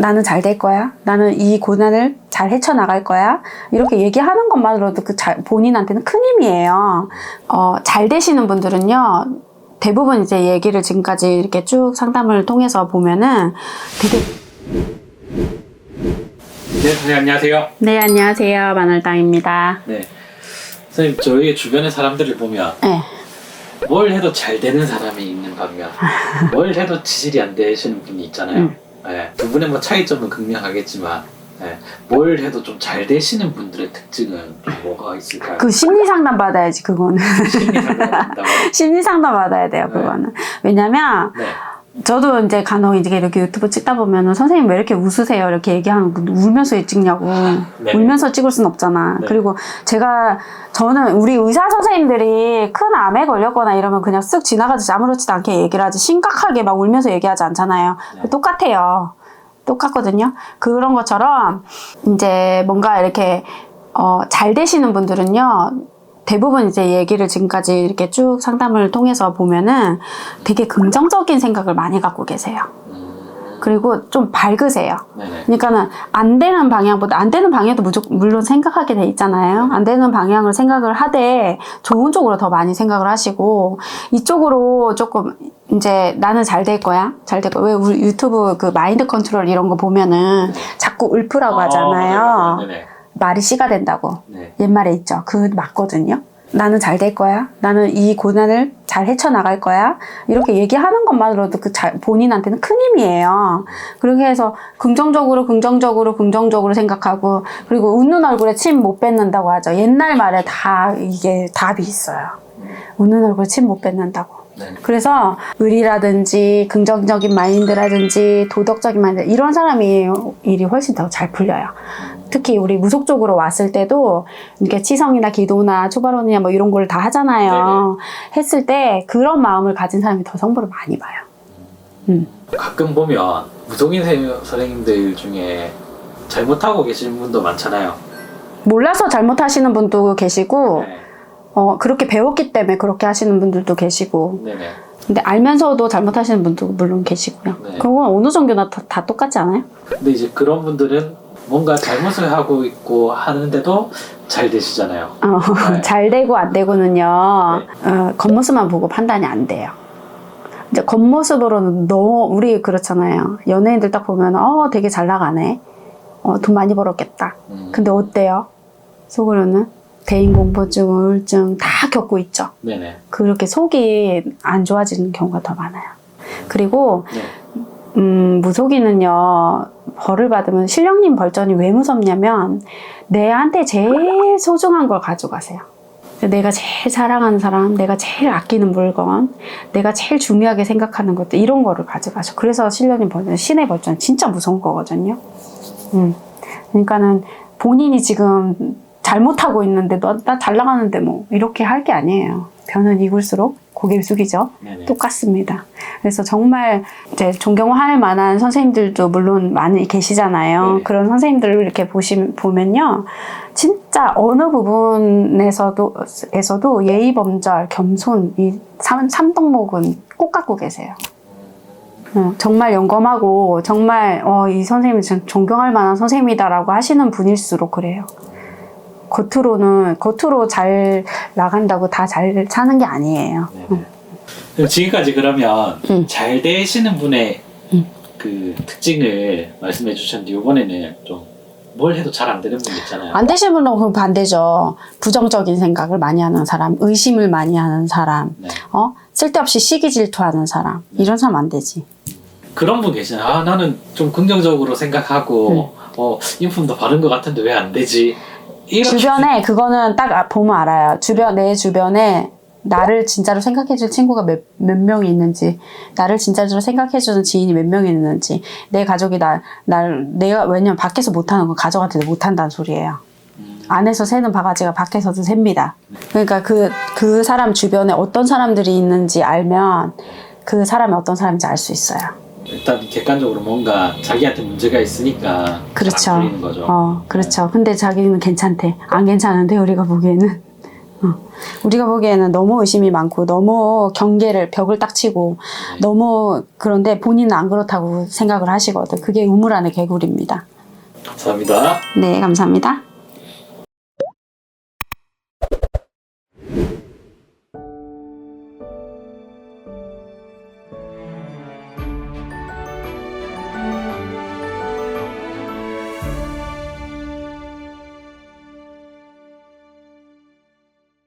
나는 잘 될 거야. 나는 이 고난을 잘 헤쳐나갈 거야. 이렇게 얘기하는 것만으로도 그 잘, 본인한테는 큰 힘이에요. 어, 잘 되시는 분들은요, 대부분 이제 얘기를 지금까지 이렇게 쭉 상담을 통해서 보면은 되게 네, 선생님 안녕하세요. 네, 안녕하세요. 마늘당입니다. 네. 선생님, 저희 주변의 사람들을 보면 네. 뭘 해도 잘 되는 사람이 있는 반면 뭘 해도 지질이 안 되시는 분이 있잖아요. 음. 네, 두 분의 뭐 차이점은 극명하겠지만 네, 뭘 해도 좀 잘 되시는 분들의 특징은 좀 뭐가 있을까요? 그 심리 상담 받아야지, 그거는. 심리 상담 받아야 돼요, 네. 그거는. 왜냐면, 네. 저도 이제 간혹 이제 이렇게 유튜브 찍다 보면은 선생님 왜 이렇게 웃으세요? 이렇게 얘기하는 거 울면서 왜 찍냐고. 네네. 울면서 찍을 순 없잖아. 네. 그리고 제가 저는 우리 의사 선생님들이 큰 암에 걸렸거나 이러면 그냥 쓱 지나가듯이 아무렇지도 않게 얘기를 하지 심각하게 막 울면서 얘기하지 않잖아요. 네. 똑같아요. 똑같거든요. 그런 것처럼 이제 뭔가 이렇게 어, 잘 되시는 분들은요. 대부분 이제 얘기를 지금까지 이렇게 쭉 상담을 통해서 보면은 되게 긍정적인 생각을 많이 갖고 계세요. 음, 그리고 좀 밝으세요. 네네. 그러니까는 안 되는 방향보다 안 되는 방향도 무조건 물론 생각하게 돼 있잖아요. 안 되는 방향을 생각을 하되 좋은 쪽으로 더 많이 생각을 하시고 이쪽으로 조금 이제 나는 잘 될 거야. 잘 될 거야. 왜 우리 유튜브 그 마인드 컨트롤 이런 거 보면은 자꾸 울프라고 어, 하잖아요. 네네. 말이 씨가 된다고. 네. 옛말에 있죠. 그 맞거든요. 나는 잘 될 거야. 나는 이 고난을 잘 헤쳐나갈 거야. 이렇게 얘기하는 것만으로도 그 잘, 본인한테는 큰 힘이에요. 그렇게 해서 긍정적으로, 긍정적으로, 긍정적으로 생각하고, 그리고 웃는 얼굴에 침 못 뱉는다고 하죠. 옛날 말에 다 이게 답이 있어요. 웃는 얼굴에 침 못 뱉는다고. 네. 그래서 의리라든지 긍정적인 마인드라든지 도덕적인 마인드 이런 사람이 일이 훨씬 더 잘 풀려요. 특히 우리 무속 쪽으로 왔을 때도 이렇게 치성이나 기도나 초발원이나 뭐 이런 걸 다 하잖아요. 했을 때 그런 마음을 가진 사람이 더 성부를 많이 봐요. 음. 가끔 보면 무속인 선- 선생님들 중에 잘못하고 계시는 분도 많잖아요. 몰라서 잘못하시는 분도 계시고 네. 어, 그렇게 배웠기 때문에 그렇게 하시는 분들도 계시고 네네. 근데 알면서도 잘못하시는 분도 물론 계시고요. 네. 그건 어느 정도나 다, 다 똑같지 않아요? 근데 이제 그런 분들은 뭔가 잘못을 하고 있고 하는데도 잘 되시잖아요. 어, 네. 잘 되고 안 되고는요, 어, 겉모습만 보고 판단이 안 돼요. 이제 겉모습으로는 너, 우리 그렇잖아요. 연예인들 딱 보면, 어, 되게 잘 나가네. 어, 돈 많이 벌었겠다. 음, 근데 어때요? 속으로는 대인공포증, 우울증 다 겪고 있죠. 네네. 그렇게 속이 안 좋아지는 경우가 더 많아요. 그리고, 네. 음, 무속인은요, 벌을 받으면 신령님 벌전이 왜 무섭냐면, 내한테 제일 소중한 걸 가져가세요. 내가 제일 사랑하는 사람, 내가 제일 아끼는 물건, 내가 제일 중요하게 생각하는 것들, 이런 거를 가져가죠. 그래서 신령님 벌전, 신의 벌전 진짜 무서운 거거든요. 음. 그러니까는 본인이 지금 잘못하고 있는데, 너, 나잘 나가는데 뭐, 이렇게 할 게 아니에요. 변은 익을수록 고개를 숙이죠. 네네. 똑같습니다. 그래서 정말 이제 존경할 만한 선생님들도 물론 많이 계시잖아요. 네. 그런 선생님들을 이렇게 보시, 보면요. 진짜 어느 부분에서도, 에서도 예의, 범절, 겸손, 이 삼, 삼덕목은 꼭 갖고 계세요. 어, 정말 영검하고 정말 어, 이 선생님이 진 존경할 만한 선생님이다라고 하시는 분일수록 그래요. 겉으로는 겉으로 잘 나간다고 다 잘 사는 게 아니에요. 네네. 그럼 지금까지 그러면 음. 잘 되시는 분의 음. 그 특징을 말씀해 주셨는데 이번에는 좀 뭘 해도 잘 안 되는 분 있잖아요. 안 되시는 분은 그럼 반대죠. 부정적인 생각을 많이 하는 사람, 의심을 많이 하는 사람, 네. 어 쓸데없이 시기 질투하는 사람 이런 사람 안 되지. 그런 분 계시나요? 아 나는 좀 긍정적으로 생각하고 어 인품도 바른 것 같은데 왜 안 되지? 주변에 그거는 딱 아- 보면 알아요. 주변 내 주변에 나를 진짜로 생각해줄 친구가 몇, 몇 명이 있는지, 나를 진짜로 생각해주는 지인이 몇 명이 있는지, 내 가족이 나, 날, 내가, 왜냐면 밖에서 못하는 건 가족한테도 못한다는 소리예요. 음, 안에서 새는 바가지가 밖에서도 셉니다. 그러니까 그, 그 사람 주변에 어떤 사람들이 있는지 알면 그 사람이 어떤 사람인지 알 수 있어요. 일단 객관적으로 뭔가 자기한테 문제가 있으니까 그렇죠. 안 풀리는 거죠. 어, 그렇죠. 근데 자기는 괜찮대. 안 괜찮은데, 우리가 보기에는. 우리가 보기에는 너무 의심이 많고 너무 경계를 벽을 딱 치고 네. 너무 그런데 본인은 안 그렇다고 생각을 하시거든. 그게 우물 안의 개구리입니다. 감사합니다. 네, 감사합니다.